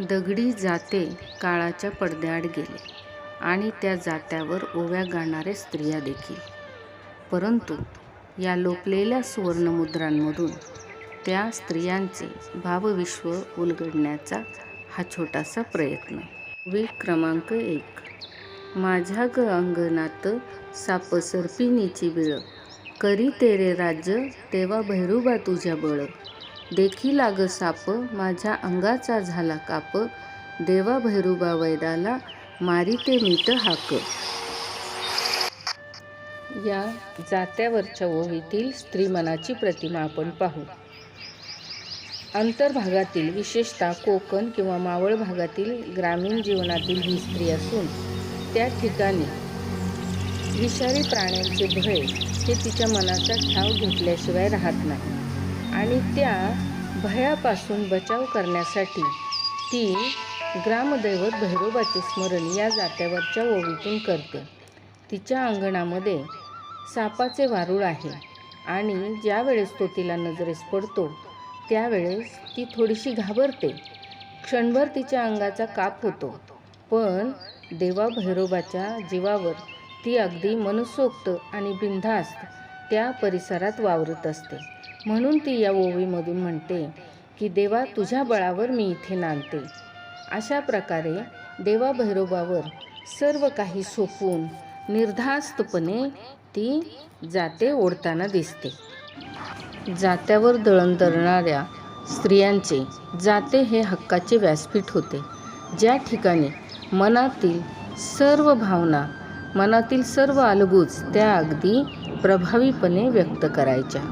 दगडी जाते काळाच्या पडद्याआड गेले आणि त्या जात्यावर ओव्या गाणाऱ्या स्त्रिया देखील. परंतु या लोपलेल्या सुवर्णमुद्रांमधून त्या स्त्रियांचे भावविश्व उलगडण्याचा हा छोटासा प्रयत्न. वी क्रमांक एक. माझ्या ग अंगणात साप सर्पिणीची बिळ. करी तेरे राज्य तेव्हा भैरूबा तुझ्या बळ. देखी लाग साप माझ्या अंगाचा झाला काप. देवा भैरूबा वैदाला मारिते ते हाक. या जात्यावरच्या ओवीतील स्त्रीमनाची प्रतिमा आपण पाहू. अंतर्भागातील विशेषतः कोकण किंवा मावळ भागातील ग्रामीण जीवनातील ही स्त्री असून त्या ठिकाणी विषारी प्राण्यांचे भय हे तिच्या मनाचा ठाव घेतल्याशिवाय राहत नाही. आणि त्या भयापासून बचाव करण्यासाठी ती ग्रामदैवत भैरोबाचे स्मरण या जात्यावरच्या ओवीतून करते. तिच्या अंगणामध्ये सापाचे वारूळ आहे आणि ज्यावेळेस तो तिला नजरेस पडतो त्यावेळेस ती थोडीशी घाबरते. क्षणभर तिच्या अंगाचा काप होतो पण देवा भैरोबाच्या जीवावर ती अगदी मनसोक्त आणि बिनधास्त त्या परिसरात वावरत असते. म्हणून ती या ओवीमधून म्हणते की देवा तुझ्या बळावर मी इथे नांदते. अशा प्रकारे देवा भैरोबावर सर्व काही सोपून निर्धास्तपणे ती जाते ओढताना दिसते. जात्यावर दळण दळणाऱ्या स्त्रियांचे जाते हे हक्काचे व्यासपीठ होते. ज्या ठिकाणी मनातील सर्व भावना मनातील सर्व अलगूज त्या अगदी प्रभावीपणे व्यक्त करायच्या.